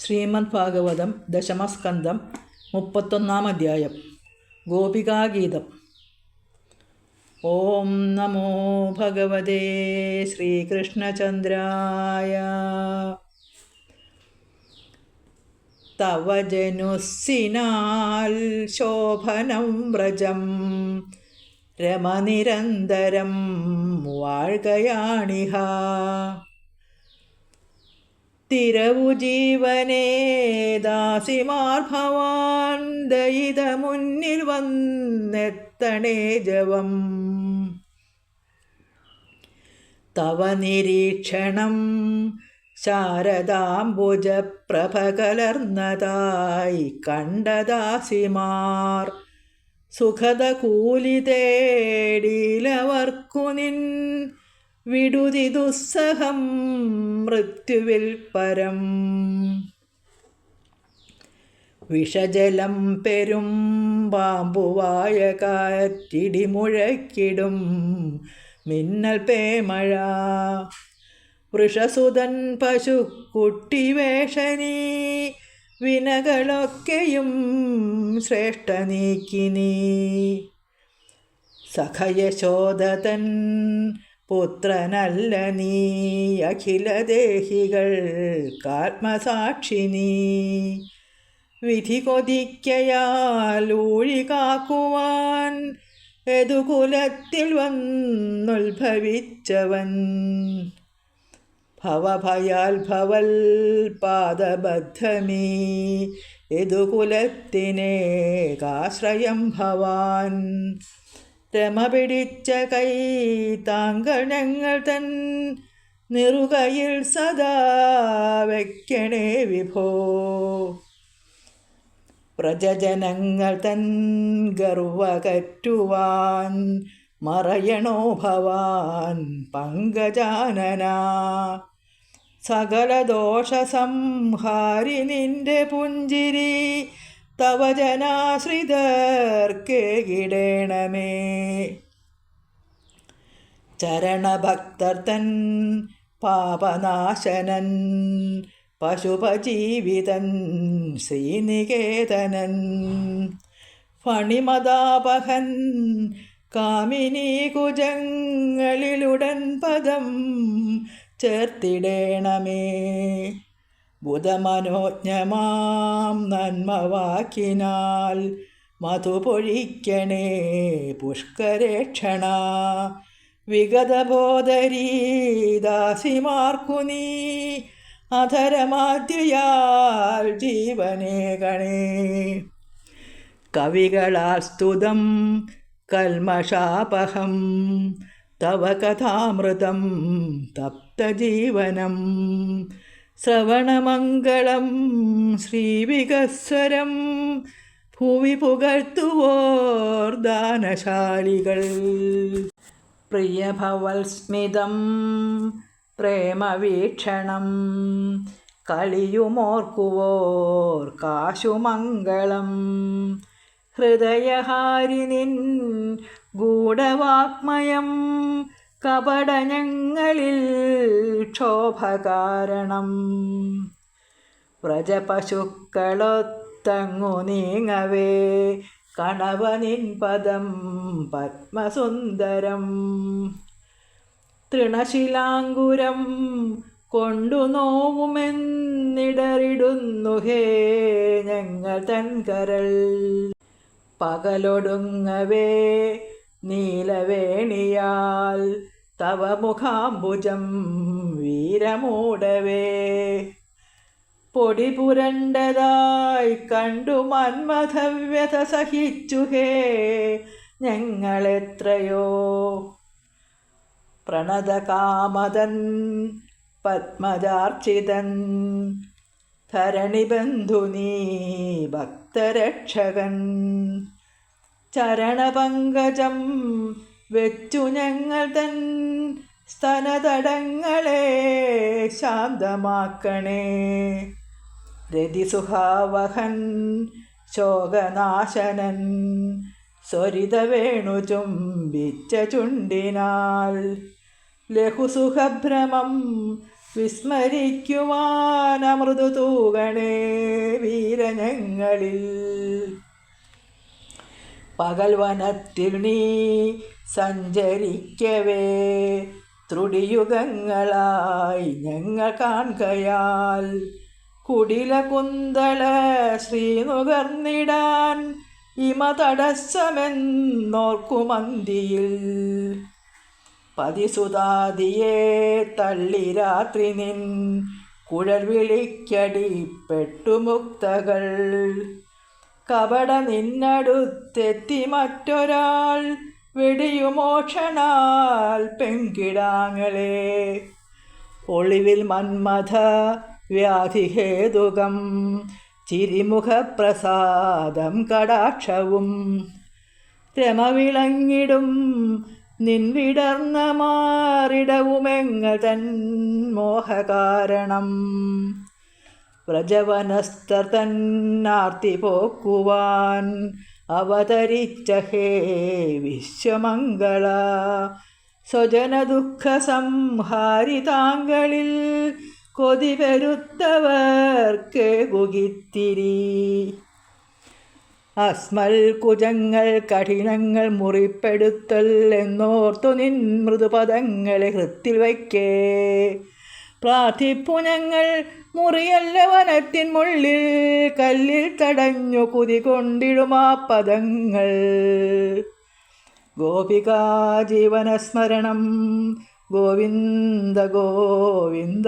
ശ്രീമദ് ഭാഗവതം ദശമസ്കന്ധം മുപ്പത്തൊന്നാം അധ്യായം ഗോപികാഗീതം. ഓം നമോ ഭഗവതേ ശ്രീകൃഷ്ണചന്ദ്രായ. തവ ജനുസിനാൽ ശോഭനം വ്രജം രമനിരന്തരം വാഴ്കയാണിഹ. തിരവു ജീവനേ ദാസിമാർ ഭവാൻ ദയിത മുന്നിൽ വന്നെത്തണേ ജവം തവ നിരീക്ഷണം ശാരദാംബുജപ്രഭകലർന്നതായി കണ്ടദാസിമാർ സുഖത കൂലി തേടിയിലവർക്കു നിൻ വിടുതി ദുസ്സഹം മൃത്യുവിൽ പരം. വിഷജലം പെരും പാമ്പുവായ കാറ്റിടി മുഴക്കിടും. മിന്നൽ പേമഴ. വൃഷസുതൻ പശുക്കുട്ടി വേഷനീ വിനകളൊക്കെയും ശ്രേഷ്ഠ നീക്കിനീ. സഖയശോധതൻ പുത്രനല്ല നീ അഖിലദേഹികൾ കാത്മസാക്ഷിനീ വിധി കൊതിക്കയാൽ ഊഴി കാക്കുവാൻ എതുകുലത്തിൽ വന്നുത്ഭവിച്ചവൻ. ഭവഭയാൽ ഭവൽ പാദബദ്ധമീ യദുകുലത്തിനേകാശ്രയം ഭവാൻ. രമ പിടിച്ച കൈ താങ്കണങ്ങൾ തൻ നിറുകയിൽ സദാ വയ്ക്കണേ വിഭോ. പ്രജജനങ്ങൾ തൻ ഗർവകറ്റുവാൻ മറയണോ ഭവാൻ പങ്കജാനന. സകല ദോഷസംഹാരി നിന്റെ പുഞ്ചിരി തവ ജനാശ്രിതർക്കേകിടേണമേ ചരണഭക്തർ തൻ പാപനാശനൻ പശുപജീവിതൻ ശ്രീനികേതനൻ. ഫണിമതാപഹൻ കാമിനി കുജങ്ങളിലുടൻ പദം ചേർത്തിടേണമേ. ബുധമനോജ്ഞമാം നന്മവാക്കിനാൽ മധുപൊഴിക്കണേ പുഷ്കരേക്ഷണ. വിഗതബോധരീ ദാസിമാർക്കു നീ അധരമാദ്യയാൽ ജീവനേ ഗണേ. കവികളാൽ സ്തുതം കൽമഷാപഹം തവ കഥാമൃതം തപ്തജീവനം. ശ്രവണമംഗളം ശ്രീവികസ്വരം ഭൂവി പുകഴ്ത്തുവോർ ദാനശാലികൾ. പ്രിയഭവൽസ്മിതം പ്രേമവീക്ഷണം കളിയുമോർക്കുവോർ കാശുമംഗളം. ഹൃദയഹാരിനിൻ ഗൂഢവാക്മയം കപടഞങ്ങളിൽ ക്ഷോഭകാരണം വ്രജപശുക്കളൊത്തങ്ങു നീങ്ങവേ കണവനിൻ പദം പത്മസുന്ദരം. തൃണശിലാങ്കുരം കൊണ്ടു നോവുമെന്നിടറിടുന്നു ഹേ ഞങ്ങൾ തൻകരൾ. പകലൊടുങ്ങവേ നീലവേണിയാൽ തവ മുഖാംബുജം വീരമൂടവേ. പൊടി പുരണ്ടതായി കണ്ടു മന്മഥവ്യത സഹിച്ചുഹേ ഞങ്ങളെത്രയോ. പ്രണതകാമതൻ പത്മജാർച്ചിതൻ ധരണിബന്ധുനീ ഭക്തരക്ഷകൻ. ചരണപങ്കജം വെച്ചു ഞങ്ങൾ തൻ സ്തനതടങ്ങളെ ശാന്തമാക്കണേ. രതിസുഹാവഹൻ ശോകനാശനൻ സ്വരിത വേണു ചുംബിച്ച ചുണ്ടിനാൽ ലഘുസുഖഭ്രമം വിസ്മരിക്കുവാനമൃതു തൂകണേ വീരനങ്ങളിൽ. പകൽ വനത്തിൽ നീ സഞ്ചരിക്കവേ. ത്രുടിയുഗങ്ങളായി ഞങ്ങൾ കാൺകയാൽ കുടില കുന്തള ശ്രീനുകർന്നിടാൻ ഇമ തടസ്സമെന്നോർക്കുമന്തിയിൽ പതിസുതാദിയെ തള്ളി രാത്രി നിൻ കുഴൽ വിളിക്കടിപ്പെട്ടു മുക്തകൾ കപട നിന്നടുത്തെത്തി മറ്റൊരാൾ വെടിയുമോഷണാൽ പെങ്കിടാങ്ങളെ ഒളിവിൽ മന്മഥ വ്യാധിഹേതുകം ചിരിമുഖപ്രസാദം കടാക്ഷവും. രമവിളങ്ങിടും നിൻവിടർന്ന മാറിടവുമെങ്ങ മോഹകാരണം. വ്രജവനസ്തർ തന്നാർത്തി പോക്കുവാൻ അവതരിച്ച ഹേ വിശ്വമംഗള. സ്വജന ദുഃഖ സംഹാരി താങ്കളിൽ കൊതി പെരുത്തവർക്ക് ഗുകിത്തിരി അസ്മൽ കുജങ്ങൾ കഠിനങ്ങൾ മുറിപ്പെടുത്തൽ എന്നോർത്തു നിൻ മൃദുപദങ്ങളെ ഹൃത്തിൽ വയ്ക്കേ. പ്രാർത്ഥിപ്പു ഞങ്ങൾ മുറിയല്ല വനത്തിൻ മുള്ളിൽ കല്ലിൽ തടഞ്ഞു കുതി കൊണ്ടിടുമാ പദങ്ങൾ. ഗോപികാ ജീവനസ്മരണം ഗോവിന്ദ ഗോവിന്ദ.